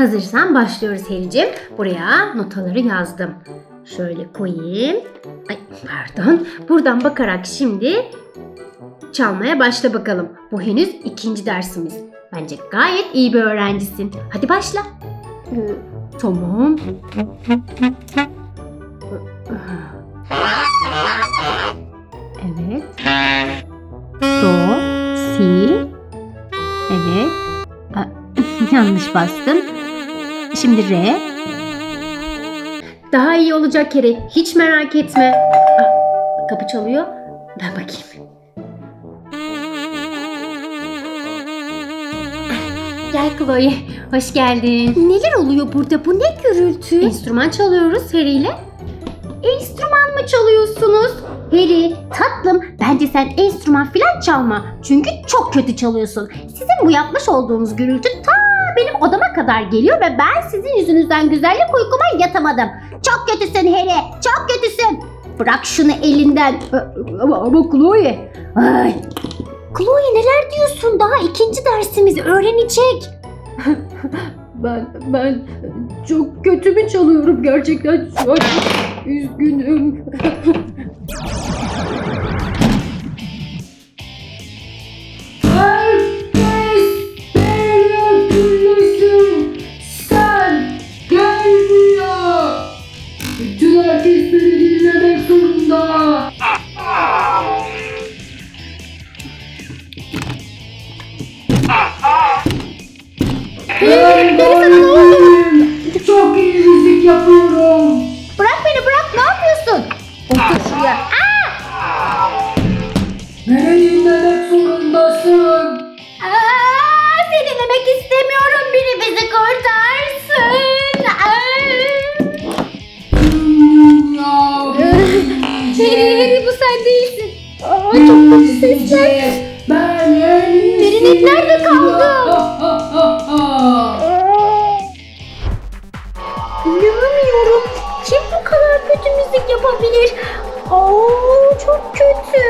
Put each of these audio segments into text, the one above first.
Hazırsan başlıyoruz Harry'cim. Buraya notaları yazdım. Şöyle koyayım. Ay pardon. Buradan bakarak şimdi çalmaya başla bakalım. Bu henüz ikinci dersimiz. Bence gayet iyi bir öğrencisin. Hadi başla. Tamam. Evet. Do, si. Evet. Yanlış bastım. Şimdi re. Daha iyi olacak Harry. Hiç merak etme. Aa, kapı çalıyor. Ben bakayım. Gel Chloe. Hoş geldin. Neler oluyor burada? Bu ne gürültü? Enstrüman çalıyoruz Harry ile. Enstrüman mı çalıyorsunuz? Harry, tatlım bence sen enstrüman falan çalma. Çünkü çok kötü çalıyorsun. Sizin bu yapmış olduğunuz gürültü ta benim odama kadar geliyor ve ben sizin yüzünüzden güzellik uykuma yatamadım. Çok kötüsün Harry, çok kötüsün. Bırak şunu elinden. Ama, ama Chloe. Ay. Chloe neler diyorsun? Daha ikinci dersimiz öğrenecek. ben ben çok kötü mü çalıyorum gerçekten şu üzgünüm. Beni Çok iyi müzik yapıyorum. Bırak beni bırak ne yapıyorsun? Otur şuraya. Beni dinlemek zorundasın. Aa, seni dinlemek istemiyorum. Biri bizi kurtarsın. Harry bu sen değilsin. Aa, çok kötü sesler. Ben yeniyim. Merinet nerede kaldı? İnanamıyorum. Kim bu kadar kötü müzik yapabilir? Aa, çok kötü.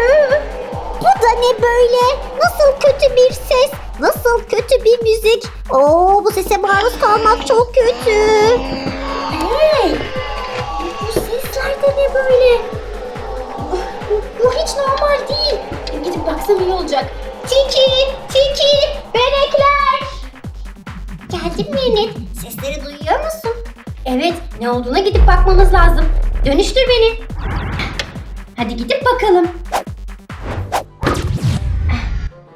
Bu da ne böyle? Nasıl kötü bir ses? Nasıl kötü bir müzik? Oo bu sese maruz kalmak çok kötü. Hey! Bu sesler de ne böyle? Bu, hiç normal değil. Gidip baksam iyi olacak. Tiki, Tiki, benekler. Geldim Merinet. Sesleri duyuyor musun? Evet, ne olduğuna gidip bakmamız lazım. Dönüştür beni. Hadi gidip bakalım.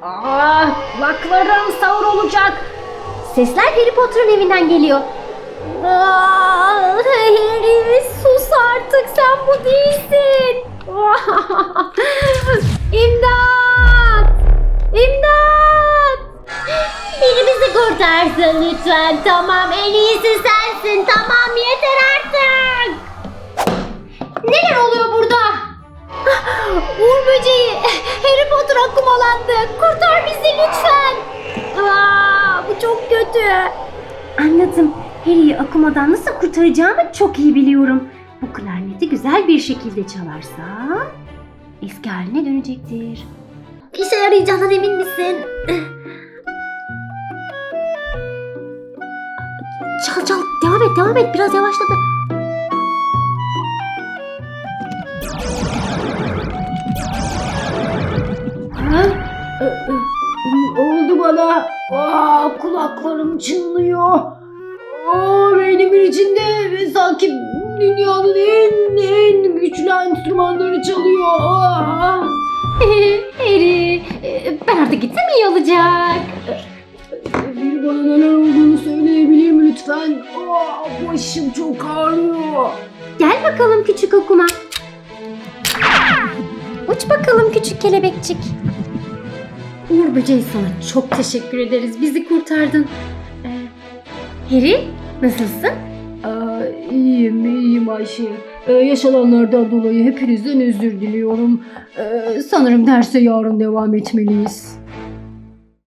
Ah, kulaklarım sağır olacak. Sesler Harry Potter'ın evinden geliyor. Ah, Harry sus artık sen bu değilsin. İmdat! İmdat! Biri bizi kurtarsın lütfen. Tamam en iyisi sensin. Tamam yeter artık. Neler oluyor burada? Uğur böceği. Harry Potter akumalandı. Kurtar bizi lütfen. Aa, bu çok kötü. Anladım. Harry'i akumadan nasıl kurtaracağımı çok iyi biliyorum. Bu klarneti güzel bir şekilde çalarsa eski haline dönecektir. İşe yarayacağından emin misin? Çal çal devam et devam et biraz yavaşladı. Ha? Ne oldu bana? Aa, kulaklarım çınlıyor. Aa, beynimin içinde sanki dünyanın en en güçlü enstrümanları çalıyor. Aa. Harry, e, ben artık gitsem iyi olacak. Bir bana neler söyleyebilir lütfen? Aa, başım çok ağrıyor. Gel bakalım küçük okuma. Uç bakalım küçük kelebekçik. Uğur böceği sana çok teşekkür ederiz. Bizi kurtardın. Ee, Harry nasılsın? Aa, iyiyim, iyiyim Ayşe. Ee, yaşananlardan dolayı hepinizden özür diliyorum. Ee, sanırım derse yarın devam etmeliyiz.